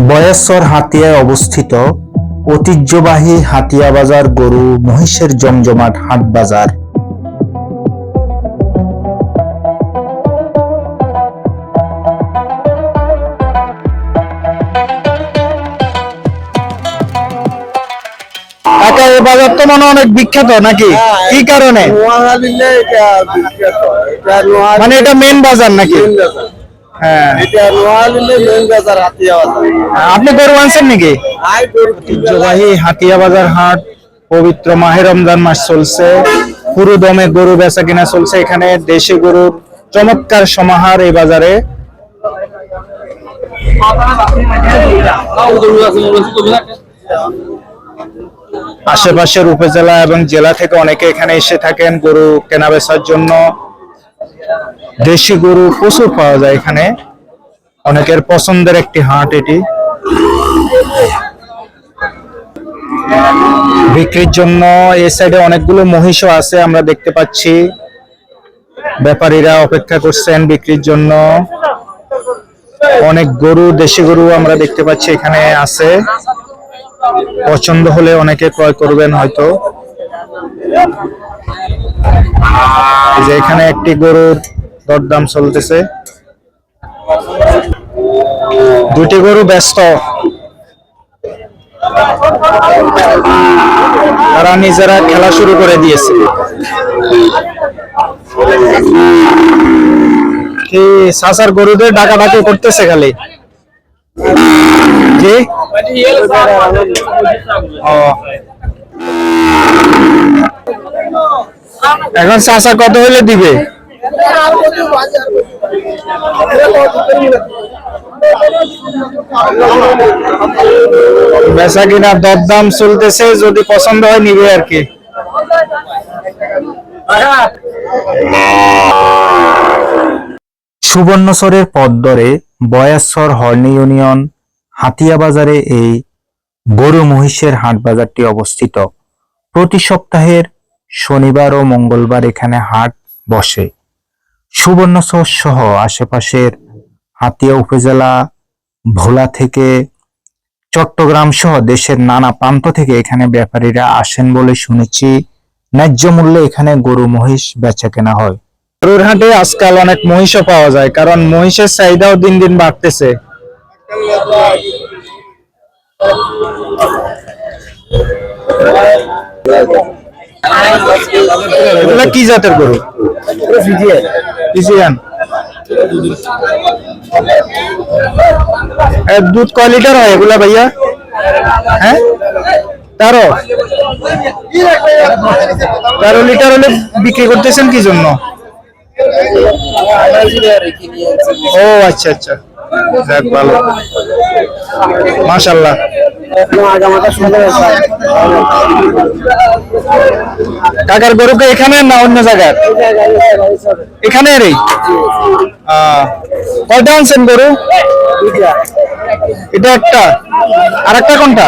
বয়েশ্বর হাতিয়ায় অবস্থিত ঐতিহ্যবাহী হাতিয়া বাজার গরু মহিষের জমজমাট হাট বাজার। এই বাজার তো মনে অনেক বিখ্যাত নাকি? কি কারণে? মানে এটা মেন বাজার নাকি? হ্যাঁ। এটা নোয়াখালীতে বাজার হাতিয়া বাজার। আপনি গরু আনছেন নাকি? ঐতিহ্যবাহী হাতিয়া বাজার হাট পবিত্র মাহে রমজান মাস চলছে। পুরো দমে গরু বেচা কিনা চলছে এখানে। দেশি গরুর চমৎকার সমাহার এই বাজারে। আশেপাশের উপজেলা এবং জেলা থেকে অনেকে এখানে এসে থাকেন গরু কেনা বেচার জন্য। দেশি গরু প্রচুর পাওয়া যায় এখানে। অনেকের পছন্দের একটি হাট এটি। বিক্রির জন্য এই সাইডে অনেকগুলো মহিষও আছে, আমরা দেখতে পাচ্ছি। ব্যাপারীরা অপেক্ষা করছেন বিক্রির জন্য। অনেক গরু, দেশি গরু আমরা দেখতে পাচ্ছি এখানে আছে। পছন্দ হলে অনেকে ক্রয় করবেন হয়তো। যে এখানে একটি গরুর দরদাম চলতেছে। দুটি গরু ব্যস্ত। তারা নিজেরা খেলা শুরু করে দিয়েছে। কি সাসার গরুদের ডাকাডাকি করতেছে খালি? ও। এখন চাচা কত হলে দিবে? বেচা কিনা দরদাম চলতেছে, যদি পছন্দ হয় নিবে আর কি। সুবর্ণচরের পদ্মরে বয়াশ্বর হর্নি ইউনিয়ন, হাতিয়া বাজারে এই গরু মহিষের হাট বাজারটি অবস্থিত। প্রতি সপ্তাহের শনিবার ও মঙ্গলবার এখানে হাট বসে। সুবর্ণচর সহ আশেপাশের হাতিয়া উপজেলা, ভোলা থেকে চট্টগ্রাম সহ দেশের নানা প্রান্ত থেকে এখানে ব্যাপারীরা আসেন বলে শুনেছি। ন্যায্য মূল্যে এখানে গরু, মহিষ বেচা কেনা হয়। হাটে আজকাল অনেক মহিষও পাওয়া যায়, কারণ মহিষের চাহিদাও দিন দিন বাড়তেছে। এগুলা কি জাতের গরু? দুধ কয় লিটার হয় এগুলা ভাইয়া? হ্যাঁ? তেরো? তেরো লিটার হলে বিক্রি করতেছেন কি জন্য? ও আচ্ছা আচ্ছা। যাক, ভালো। মাশাল্লাহ কাকার গরুকে এখানে না অন্য জায়গায়? এখানে রে। কয়টা আনছেন গরু? এটা একটা। আর একটা কোনটা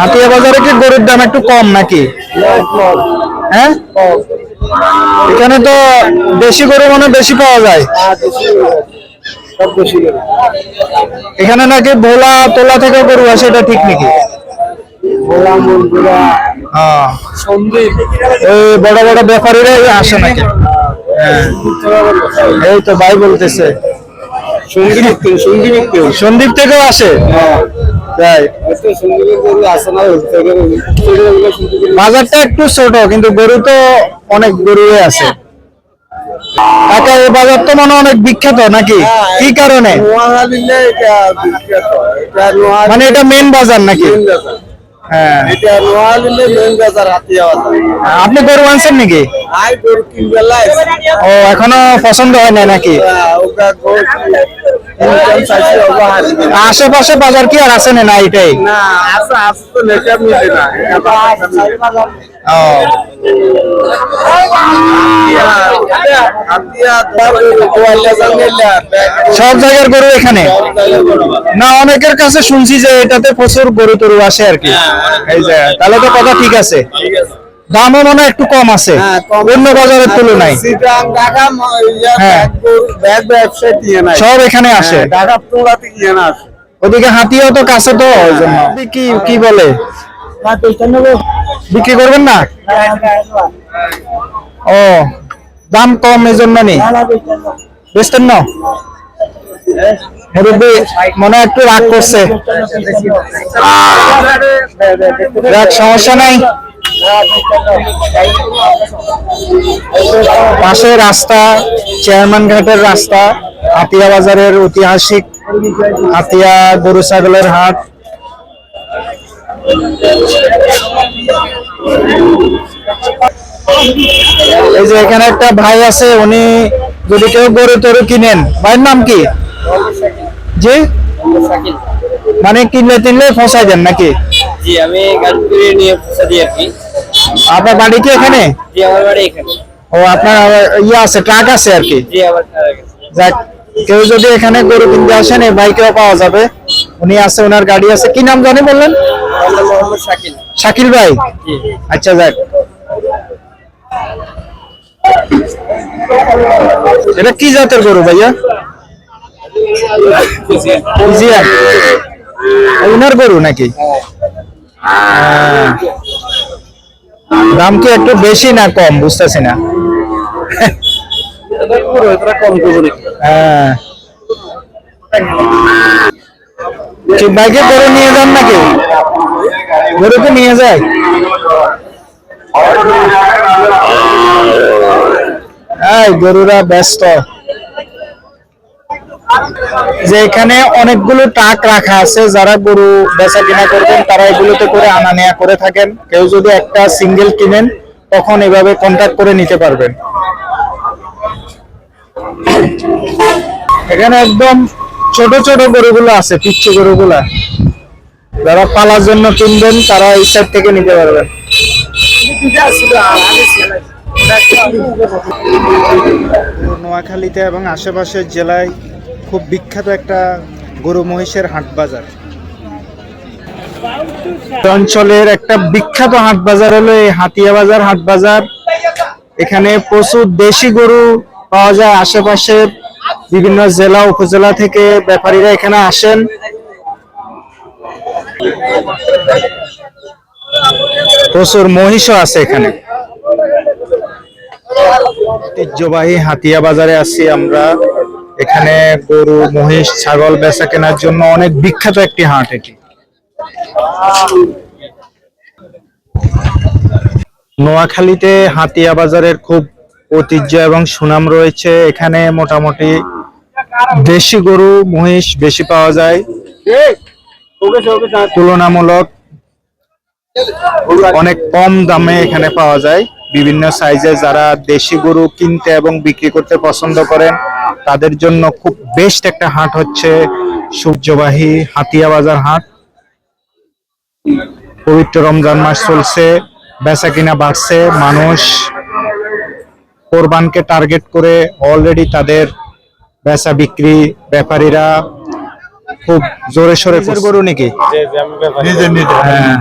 হাতিয়া বাজারে কি গরুর দাম একটু কম নাকি? হ্যাঁ? এখানে তো দেশি গরু মানে বেশি পাওয়া যায়। এখানে নাকি ভোলা তোলা থেকে গরু আসে এটা ঠিক নাকি? হ্যাঁ। এই বড় বড় ব্যাপারীরাই আসে নাকি? হ্যাঁ। এই তো ভাই বলতেছে। সন্দীপ থেকেও আসে? বাজারটা একটু ছোট কিন্তু গরু তো অনেক গরুই আছে। কাকা এই বাজার তো মনে হয় অনেক বিখ্যাত নাকি? কি কারণে? মানে এটা মেন বাজার নাকি? হ্যাঁ। আপনি গরু আনছেন নাকি? আই গরু ও এখনও পছন্দ হয় না নাকি? আশেপাশে বাজার কি আর আছে না এটাই? সব জায়গার গরু এখানে? না অনেকের কাছে শুনছি যে এটাতে প্রচুর গরু টরু আসে আর কি। এই যে তাহলে তো কথা ঠিক আছে। ঠিক আছে। দামও মনে হয় একটু কম আছে। হ্যাঁ, অন্য বাজারের তুলনায়। হ্যাঁ। সব এখানে আসে। হ্যাঁ, আসে। ওদিকে হাতিও তো কাছে তো কি কি বলে? বিক্রি করবেন না? ও দাম কম এই জন্য নেই বেচতেন না? মনে হয় একটু রাগ করছে। রাগ সমস্যা নাই। পাশে রাস্তা, চেয়ারম্যান ঘাটের রাস্তা, হাতিয়া বাজারের ঐতিহাসিক হাতিয়া গরু ছাগলের হাট। এই যে এখানে একটা ভাই আছে, উনি যদি কেউ গরু টরু কিনেন, ভাইয়ের নাম কি? জি? মানে কিনলে, তিনলে ফসাই দেন নাকি? জি, আমি গাজীপুরে নিয়ে পৌঁছা দিই আর কি। আপনার বাড়ি কি এখানে? জি আমার বাড়ি এখানে। ও আপনার ইয়ে আছে ট্রাক আছে আর কি? জি আমার যাক কেউ যদি এখানে গরু কিনতে আসেন এই বাইকেও পাওয়া যাবে। উনি আছে ওনার গাড়ি আছে। কি নাম জানি বললেন? মোহাম্মদ শাকিল। শাকিল ভাই? আচ্ছা যাক। এটা কি জাতের গরু ভাইয়া? ওনার গরু নাকি? আহ, দাম কি একটু বেশি না কম? বুঝতেছি না। হ্যাঁ। কি বাইকে গরু নিয়ে যান নাকি? নিয়ে যায়? গরুরা ব্যস্ত। যে এখানে অনেকগুলো টাক রাখা আছে, যারা গরু বেচা কিনা করবেন, তারা এগুলোতে করে আনা নেয়া করে থাকেন। কেউ যদি একটা সিঙ্গেল কিনেন, তখন এভাবে কন্ট্যাক্ট করে নিতে পারবেন। এখানে একদম ছোট ছোট গরুগুলো আছে পিচ্ছি গরুগুলা। যারা পালার জন্য কিনবেন, তারা এই সাইড থেকে নিতে পারবেন। নোয়াখালীতে এবং আশেপাশের জেলায় খুব বিখ্যাত একটা গরু মহিষের হাট বাজার। অঞ্চলের একটা বিখ্যাত হাট বাজার হলো এই হাতিয়া বাজার হাট বাজার। এখানে প্রচুর দেশি গরু পাওয়া যায়। আশেপাশের বিভিন্ন জেলা, উপজেলা থেকে ব্যাপারীরা এখানে আসেন। প্রচুর মহিষও আছে এখানে। ঐতিহ্যবাহী হাতিয়া বাজারে আছি আমরা। এখানে গরু, মহিষ, ছাগল বেচা কেনার জন্য অনেক বিখ্যাত একটি হাট এটি। নোয়াখালীতে হাতিয়া বাজারের খুব ঐতিহ্য এবং সুনাম রয়েছে। এখানে মোটামুটি দেশি গরু, মহিষ বেশি পাওয়া যায়। তুলনামূলক অনেক কম দামে এখানে পাওয়া যায়। বিভিন্ন সাইজে যারা দেশি গরু কিনতে এবং বিক্রি করতে পছন্দ করেন তাদের জন্য খুব বেস্ট একটা হাট হচ্ছে সূর্যবাহী হাতিয়া বাজার হাট। পবিত্র রমজান মাস চলছে বেচা কিনা বাড়ছে মানুষ কোরবানকে টার্গেট করে অলরেডি তাদের বেচা বিক্রি ব্যাপারীরা খুব জোরে সোরে গরু নাকি? হ্যাঁ।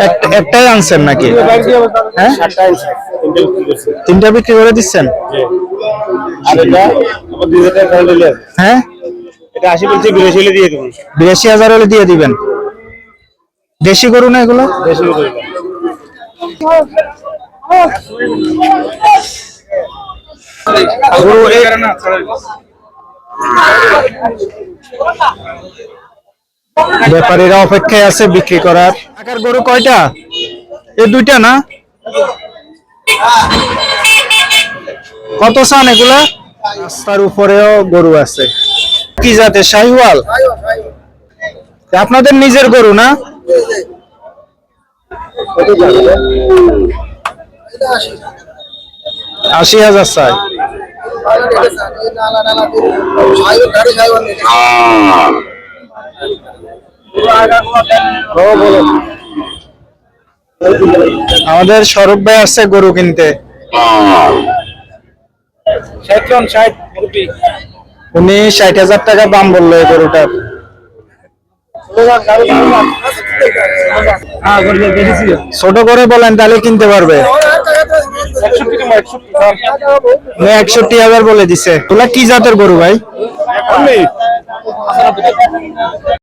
এক- একটাই আনছেন নাকি? হ্যাঁ। তিনটা বিক্রি করে দিচ্ছেন? আর এটা আমার দুই হাজার টাকা হলে হ্যাঁ? এটা আশি বলছে বিরাশি হলে দিয়ে দেবো। বিরাশি হাজার হলে দিয়ে দিবেন। দেশি গরু না এগুলো? গরু। ব্যাপারীরা অপেক্ষায় আছে বিক্রি করার। গরু কয়টা? এই দুইটা না? কত চান এগুলা? রাস্তার উপরেও গরু আছে। কি জাতে শাহিওয়াল? আপনাদের নিজের গরু না? আশি হাজার চাই। আমাদের সরব ভাই আছে গরু কিনতে। জন ষাট মুরব্বী উনি ষাট হাজার টাকা দাম বলল এই গরুটার। ছোট করে বলেন তাহলে কিনতে পারবে। একষট্টি হাজার বলে দিছে। তোলা কি জাতের গরু ভাই?